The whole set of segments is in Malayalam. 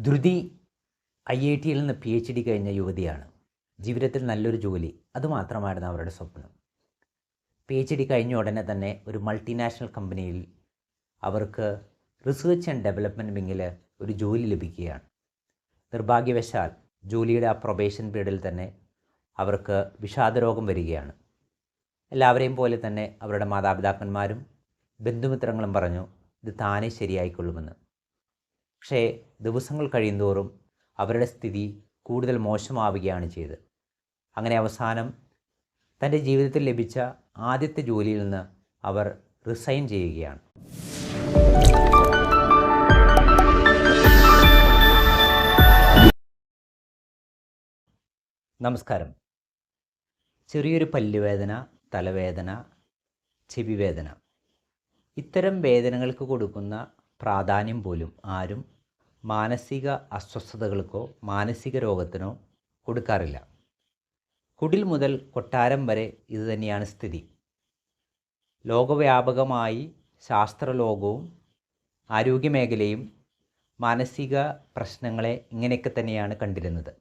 ധൃതി ഐ ഐ ടിയിൽ നിന്ന് പി എച്ച് ഡി കഴിഞ്ഞ യുവതിയാണ്. ജീവിതത്തിൽ നല്ലൊരു ജോലി. അതുമാത്രമായിരുന്നു അവരുടെ സ്വപ്നം. പി എച്ച് ഡി കഴിഞ്ഞ ഉടനെ തന്നെ ഒരു മൾട്ടിനാഷണൽ കമ്പനിയിൽ അവർക്ക് റിസർച്ച് ആൻഡ് ഡെവലപ്മെന്റ് വിങ്ങിൽ ഒരു ജോലി ലഭിക്കുകയാണ്. നിർഭാഗ്യവശാൽ ജോലിയുടെ ആ പ്രൊബേഷൻ പീരീഡിൽ തന്നെ അവർക്ക് വിഷാദരോഗം വരികയാണ്. എല്ലാവരെയും പോലെ തന്നെ അവരുടെ മാതാപിതാക്കന്മാരും ബന്ധുമിത്രങ്ങളും പറഞ്ഞു ഇത് താനേ ശരിയായിക്കൊള്ളുമെന്ന്. പക്ഷേ ദിവസങ്ങൾ കഴിയുന്തോറും അവരുടെ സ്ഥിതി കൂടുതൽ മോശമാവുകയാണ് ചെയ്തത്. അങ്ങനെ അവസാനം തന്റെ ജീവിതത്തിൽ ലഭിച്ച ആദ്യത്തെ ജോലിയിൽ നിന്ന് അവർ റിസൈൻ ചെയ്യുകയാണ്. നമസ്കാരം. ചെറിയൊരു പല്ലുവേദന തലവേദന ചെവിവേദന ഇത്തരം വേദനകൾക്ക് കൊടുക്കുന്ന പ്രാധാന്യം പോലും ആരും മാനസിക അസ്വസ്ഥതകൾക്കോ മാനസിക രോഗത്തിനോ കൊടുക്കാറില്ല. കുടിൽ മുതൽ കൊട്ടാരം വരെ ഇതുതന്നെയാണ് സ്ഥിതി. ലോകവ്യാപകമായി ശാസ്ത്രലോകവും ആരോഗ്യമേഖലയും മാനസിക പ്രശ്നങ്ങളെ ഇങ്ങനെയൊക്കെ തന്നെയാണ് കണ്ടിരുന്നത്.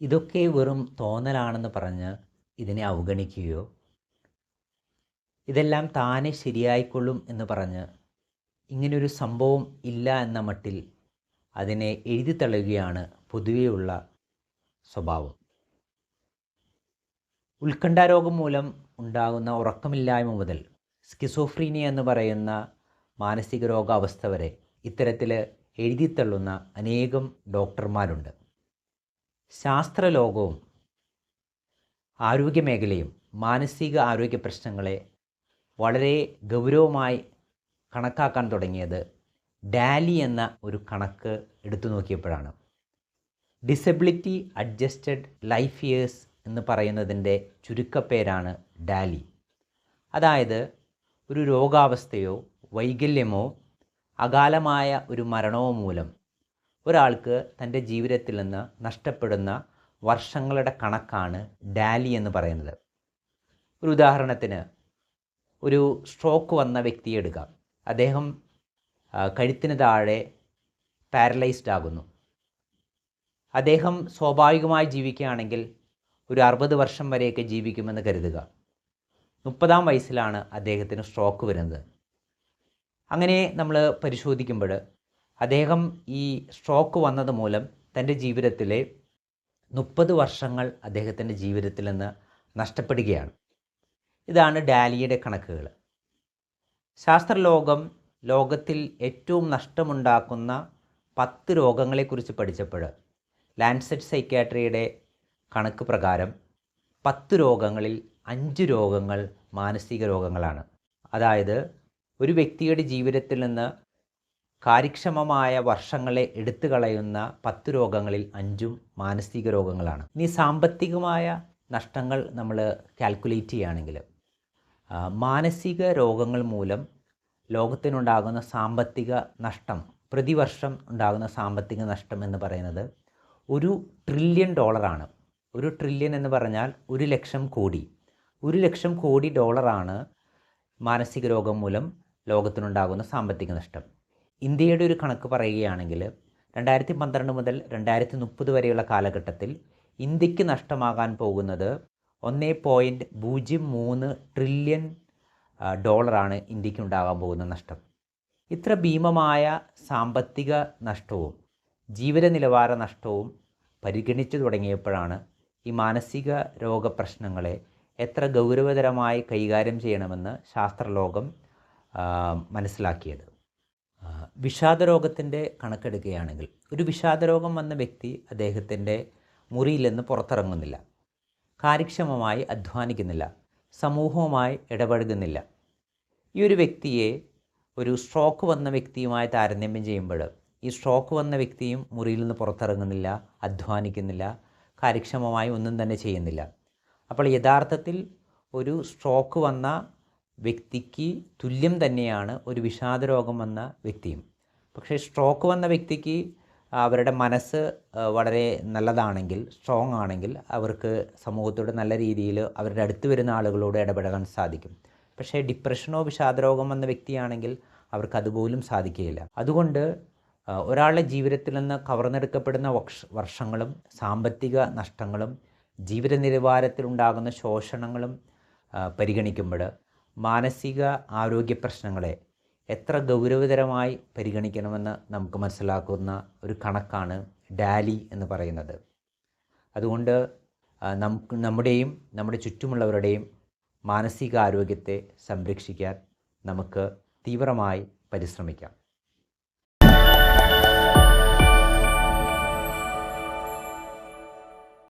ഇതൊക്കെ വെറും തോന്നലാണെന്ന് പറഞ്ഞ് ഇതിനെ അവഗണിക്കുകയോ ഇതെല്ലാം താനെ ശരിയായിക്കൊള്ളും എന്ന് പറഞ്ഞ് ഇങ്ങനൊരു സംഭവം ഇല്ല എന്ന മട്ടിൽ അതിനെ എഴുതി തള്ളുകയാണ് പൊതുവെയുള്ള സ്വഭാവം. ഉത്കണ്ഠാരോഗം മൂലം ഉണ്ടാകുന്ന ഉറക്കമില്ലായ്മ മുതൽ സ്കിസോഫ്രീനിയ എന്ന് പറയുന്ന മാനസിക രോഗാവസ്ഥ വരെ ഇത്തരത്തിൽ എഴുതിത്തള്ളുന്ന അനേകം ഡോക്ടർമാരുണ്ട്. ശാസ്ത്രലോകവും ആരോഗ്യമേഖലയും മാനസിക ആരോഗ്യ പ്രശ്നങ്ങളെ വളരെ ഗൗരവമായി കണക്കാക്കാൻ തുടങ്ങിയത്. ഡാലി എന്ന ഒരു കണക്ക് എടുത്തു നോക്കിയപ്പോഴാണ്. ഡിസബിലിറ്റി അഡ്ജസ്റ്റഡ് ലൈഫ് ഇയേഴ്സ് എന്ന് പറയുന്നതിന്റെ ചുരുക്കപ്പേരാണ് ഡാലി. അതായത് ഒരു രോഗാവസ്ഥയോ വൈകല്യമോ അകാലമായ ഒരു മരണമോ മൂലം ഒരാൾക്ക് തന്റെ ജീവിതത്തിൽ നിന്ന് നഷ്ടപ്പെടുന്ന വർഷങ്ങളുടെ കണക്കാണ് ഡാലി എന്ന് പറയുന്നത്. ഒരു ഉദാഹരണത്തിന് ഒരു സ്ട്രോക്ക് വന്ന വ്യക്തിയെ എടുക്കാം. അദ്ദേഹം കഴുത്തിന് താഴെ പാരലൈസ്ഡ് ആകുന്നു. അദ്ദേഹം സ്വാഭാവികമായി ജീവിക്കുകയാണെങ്കിൽ ഒരു അറുപത് വർഷം വരെയൊക്കെ ജീവിക്കുമെന്ന് കരുതുക. മുപ്പതാം വയസ്സിലാണ് അദ്ദേഹത്തിന് സ്ട്രോക്ക് വരുന്നത്. അങ്ങനെ നമ്മൾ പരിശോധിക്കുമ്പോൾ അദ്ദേഹം ഈ സ്ട്രോക്ക് വന്നത് മൂലം തന്റെ ജീവിതത്തിലെ മുപ്പത് വർഷങ്ങൾ അദ്ദേഹത്തിന്റെ ജീവിതത്തിൽ നിന്ന് നഷ്ടപ്പെടുകയാണ്. ഇതാണ് ഡാലിയുടെ കണക്കുകൾ. ശാസ്ത്രലോകം ലോകത്തിൽ ഏറ്റവും നഷ്ടമുണ്ടാക്കുന്ന പത്ത് രോഗങ്ങളെക്കുറിച്ച് പഠിച്ചപ്പോൾ ലാൻഡ്സെറ്റ് സൈക്യാട്രിയുടെ കണക്ക് പ്രകാരം പത്ത് രോഗങ്ങളിൽ അഞ്ച് രോഗങ്ങൾ മാനസിക രോഗങ്ങളാണ്. അതായത് ഒരു വ്യക്തിയുടെ ജീവിതത്തിൽ നിന്ന് കാര്യക്ഷമമായ വർഷങ്ങളെ എടുത്തു കളയുന്ന പത്ത് രോഗങ്ങളിൽ അഞ്ചും മാനസിക രോഗങ്ങളാണ്. ഇനി സാമ്പത്തികമായ നഷ്ടങ്ങൾ നമ്മൾ കാൽക്കുലേറ്റ് ചെയ്യുകയാണെങ്കിൽ മാനസിക രോഗങ്ങൾ മൂലം ലോകത്തിനുണ്ടാകുന്ന സാമ്പത്തിക നഷ്ടം പ്രതിവർഷം ഉണ്ടാകുന്ന സാമ്പത്തിക നഷ്ടം എന്ന് പറയുന്നത് ഒരു ട്രില്യൺ ഡോളറാണ് ഒരു ട്രില്യൺ എന്ന് പറഞ്ഞാൽ ഒരു ലക്ഷം കോടി. ഒരു ലക്ഷം കോടി ഡോളറാണ് മാനസിക രോഗം മൂലം ലോകത്തിനുണ്ടാകുന്ന സാമ്പത്തിക നഷ്ടം. ഇന്ത്യയുടെ ഒരു കണക്ക് പറയുകയാണെങ്കിൽ രണ്ടായിരത്തി പന്ത്രണ്ട് മുതൽ രണ്ടായിരത്തി മുപ്പത് വരെയുള്ള കാലഘട്ടത്തിൽ ഇന്ത്യയ്ക്ക് നഷ്ടമാകാൻ പോകുന്നത് ഒന്നേ പോയിന്റ് പൂജ്യം മൂന്ന് ട്രില്യൺ ഡോളറാണ് ഇന്ത്യയ്ക്ക് ഉണ്ടാകാൻ പോകുന്ന നഷ്ടം. ഇത്ര ഭീമമായ സാമ്പത്തിക നഷ്ടവും ജീവിത നിലവാര നഷ്ടവും പരിഗണിച്ചു തുടങ്ങിയപ്പോഴാണ് ഈ മാനസിക രോഗ പ്രശ്നങ്ങളെ എത്ര ഗൗരവതരമായി കൈകാര്യം ചെയ്യണമെന്ന് ശാസ്ത്രലോകം മനസ്സിലാക്കിയത്. വിഷാദരോഗത്തിന്റെ കണക്കെടുക്കുകയാണെങ്കിൽ ഒരു വിഷാദരോഗം വന്ന വ്യക്തി അദ്ദേഹത്തിന്റെ മുറിയിൽ നിന്ന് പുറത്തിറങ്ങുന്നില്ല. കാര്യക്ഷമമായി അധ്വാനിക്കുന്നില്ല സമൂഹവുമായി ഇടപഴകുന്നില്ല. ഈ ഒരു വ്യക്തിയെ ഒരു സ്ട്രോക്ക് വന്ന വ്യക്തിയുമായി താരതമ്യം ചെയ്യുമ്പോൾ ഈ സ്ട്രോക്ക് വന്ന വ്യക്തിയും മുറിയിൽ നിന്ന് പുറത്തിറങ്ങുന്നില്ല അധ്വാനിക്കുന്നില്ല കാര്യക്ഷമമായി ഒന്നും തന്നെ ചെയ്യുന്നില്ല. അപ്പോൾ യഥാർത്ഥത്തിൽ ഒരു സ്ട്രോക്ക് വന്ന വ്യക്തിക്ക് തുല്യം തന്നെയാണ് ഒരു വിഷാദരോഗം വന്ന വ്യക്തിയും. പക്ഷേ സ്ട്രോക്ക് വന്ന വ്യക്തിക്ക് അവരുടെ മനസ്സ് വളരെ നല്ലതാണെങ്കിൽ സ്ട്രോങ് ആണെങ്കിൽ അവർക്ക് സമൂഹത്തോട് നല്ല രീതിയിൽ അവരുടെ അടുത്ത് വരുന്ന ആളുകളോട് ഇടപെടാൻ സാധിക്കും. പക്ഷേ ഡിപ്രഷനോ വിഷാദരോഗം വന്ന വ്യക്തിയാണെങ്കിൽ അവർക്ക് അതുപോലും സാധിക്കുകയില്ല. അതുകൊണ്ട് ഒരാളുടെ ജീവിതത്തിൽ നിന്ന് കവർന്നെടുക്കപ്പെടുന്ന വർഷ വർഷങ്ങളും സാമ്പത്തിക നഷ്ടങ്ങളും ജീവിത നിലവാരത്തിലുണ്ടാകുന്ന ശോഷണങ്ങളും പരിഗണിക്കുമ്പോൾ മാനസിക ആരോഗ്യ പ്രശ്നങ്ങളെ എത്ര ഗൗരവതരമായി പരിഗണിക്കണമെന്ന് നമുക്ക് മനസ്സിലാക്കുന്ന ഒരു കണക്കാണ് ഡാലി എന്ന് പറയുന്നത്. അതുകൊണ്ട് നമുക്ക് നമ്മുടെയും നമ്മുടെ ചുറ്റുമുള്ളവരുടെയും മാനസികാരോഗ്യത്തെ സംരക്ഷിക്കാൻ നമുക്ക് തീവ്രമായി പരിശ്രമിക്കാം.